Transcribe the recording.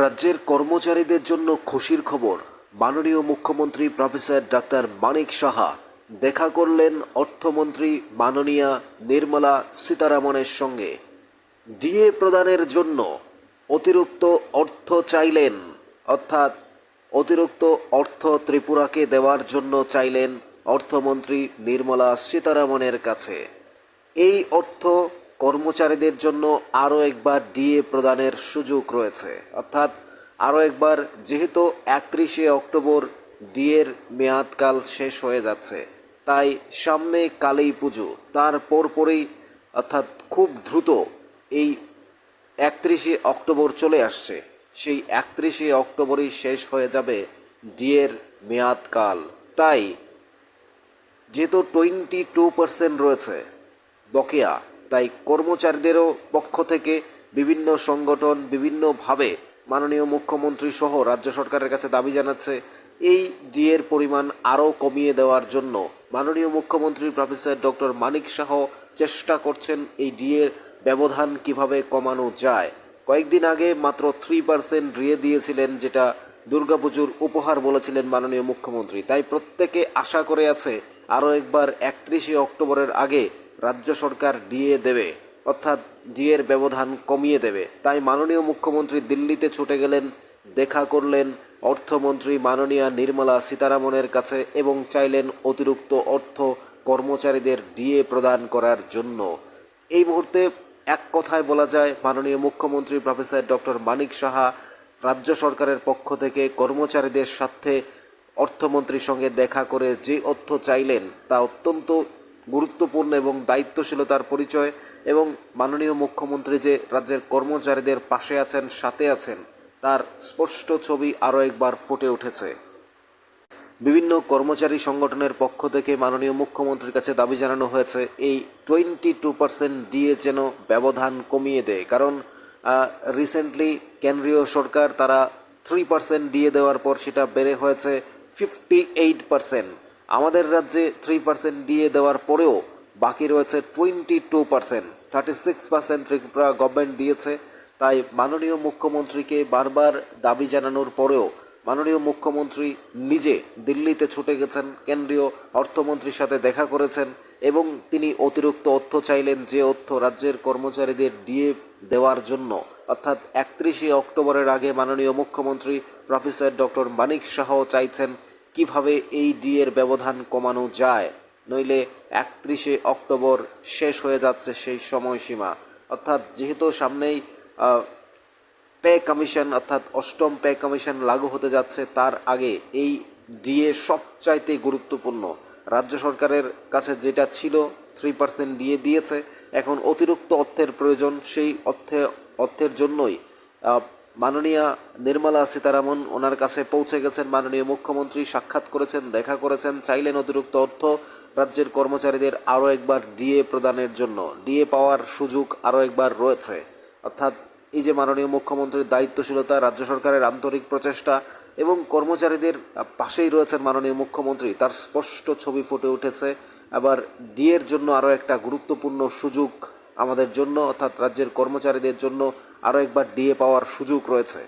রাজ্যের কর্মচারীদের জন্য খুশির খবর। মাননীয় মুখ্যমন্ত্রী প্রফেসর ডাক্তার মানিক সাহা দেখা করলেন অর্থমন্ত্রী মাননীয়া নির্মলা সীতারামনের সঙ্গে। ডিএ প্রদানের জন্য অতিরিক্ত অর্থ চাইলেন, অর্থাৎ অতিরিক্ত অর্থ ত্রিপুরাকে দেওয়ার জন্য চাইলেন অর্থমন্ত্রী নির্মলা সীতারামনের কাছে। এই অর্থ কর্মচারীদের জন্য আরও একবার ডিএ প্রদানের সুযোগ রয়েছে। অর্থাৎ আরও একবার, যেহেতু একত্রিশে অক্টোবর ডিএর মেয়াদকাল শেষ হয়ে যাচ্ছে, তাই সামনে কালী পুজো। তার পরপরই, অর্থাৎ খুব দ্রুত, এই একত্রিশে অক্টোবর চলে আসছে। সেই একত্রিশে অক্টোবরই শেষ হয়ে যাবে ডিএর মেয়াদকাল। তাই, যেহেতু টোয়েন্টি টু পার্সেন্ট রয়েছে বকেয়া তাই কর্মচারীদেরও পক্ষ থেকে বিভিন্ন সংগঠন বিভিন্নভাবে মাননীয় মুখ্যমন্ত্রী সহ রাজ্য সরকারের কাছে দাবি জানাচ্ছে, এই ডিএর পরিমাণ আরও কমিয়ে দেওয়ার জন্য। মাননীয় মুখ্যমন্ত্রী প্রফেসর ডক্টর মানিক শাহ চেষ্টা করছেন এই ডিএর ব্যবধান কীভাবে কমানো যায়। কয়েকদিন আগে মাত্র থ্রি পার্সেন্ট ডিএ দিয়েছিলেন, যেটা দুর্গাপুজোর উপহার বলেছিলেন মাননীয় মুখ্যমন্ত্রী। তাই প্রত্যেকে আশা করে আছে, আরও একবার একত্রিশে অক্টোবরের আগে রাজ্য সরকার ডিএ দেবে, অর্থাৎ ডিএর ব্যবধান কমিয়ে দেবে। তাই মাননীয় মুখ্যমন্ত্রী দিল্লিতে ছুটে গেলেন, দেখা করলেন অর্থমন্ত্রী মাননীয়া নির্মলা সীতারামনের কাছে এবং চাইলেন অতিরিক্ত অর্থ কর্মচারীদের ডিএ প্রদান করার জন্য। এই মুহূর্তে এক কথায় বলা যায়, মাননীয় মুখ্যমন্ত্রী প্রফেসর ডক্টর মানিক সাহা রাজ্য সরকারের পক্ষ থেকে কর্মচারীদের সাথে অর্থমন্ত্রীর সঙ্গে দেখা করে যে অর্থ চাইলেন তা অত্যন্ত গুরুত্বপূর্ণ এবং দায়িত্বশীলতার পরিচয় এবং মাননীয় মুখ্যমন্ত্রী যে রাজ্যের কর্মচারীদের পাশে আছেন, সাথে আছেন, তার স্পষ্ট ছবি আরও একবার ফুটে উঠেছে। বিভিন্ন কর্মচারী সংগঠনের পক্ষ থেকে মাননীয় মুখ্যমন্ত্রীর কাছে দাবি জানানো হয়েছে, এই টোয়েন্টি টু পার্সেন্ট দিয়ে যেন ব্যবধান কমিয়ে দেয়। কারণ রিসেন্টলি কেন্দ্রীয় সরকার তারা থ্রি পার্সেন্ট দিয়ে দেওয়ার পর সেটা বেড়ে হয়েছে ফিফটি এইট পার্সেন্ট আমাদের রাজ্যে থ্রি পার্সেন্ট দিয়ে দেওয়ার পরেও বাকি রয়েছে twenty two percent thirty six percent Tripura government দিয়েছে। তাই মাননীয় মুখ্যমন্ত্রীকে বারবার দাবি জানানোর পরেও মাননীয় মুখ্যমন্ত্রী নিজে দিল্লিতে ছুটে গেছেন। কেন্দ্রীয় অর্থমন্ত্রীর সাথে দেখা করেছেন এবং তিনি অতিরিক্ত অর্থ চাইলেন যে অর্থ রাজ্যের কর্মচারীদের দিয়ে দেওয়ার জন্য। অর্থাৎ একত্রিশে অক্টোবরের আগে মাননীয় মুখ্যমন্ত্রী প্রফেসর ডক্টর মানিক শাহ চাইছেন কীভাবে এই ডিএর ব্যবধান কমানো যায়? নইলে একত্রিশে অক্টোবর শেষ হয়ে যাচ্ছে সেই সময়সীমা। অর্থাৎ যেহেতু সামনেই পে কমিশন, অর্থাৎ অষ্টম পে কমিশন লাগু হতে যাচ্ছে, তার আগে এই ডিএ সবচাইতে গুরুত্বপূর্ণ। রাজ্য সরকারের কাছে যেটা ছিল থ্রি পার্সেন্ট ডিএ দিয়েছে। এখন অতিরিক্ত অর্থের প্রয়োজন, সেই অর্থে, অর্থের জন্যই মাননীয়া নির্মলা সীতারামন ওনার কাছে পৌঁছে গেছেন। মাননীয় মুখ্যমন্ত্রী সাক্ষাৎ করেছেন, দেখা করেছেন, চাইলেন অতিরিক্ত অর্থ রাজ্যের কর্মচারীদের আরও একবার ডিএ প্রদানের জন্য। ডিএ পাওয়ার সুযোগ আরও একবার রয়েছে। অর্থাৎ এই যে মাননীয় মুখ্যমন্ত্রীর দায়িত্বশীলতা, রাজ্য সরকারের আন্তরিক প্রচেষ্টা এবং কর্মচারীদের পাশেই রয়েছেন মাননীয় মুখ্যমন্ত্রী, তার স্পষ্ট ছবি ফুটে উঠেছে। আবার ডিএর জন্য আরও একটা গুরুত্বপূর্ণ সুযোগ আমাদের জন্য, অর্থাৎ রাজ্যের কর্মচারীদের জন্য আরও একবার ডিএ পাওয়ার সুযোগ রয়েছে।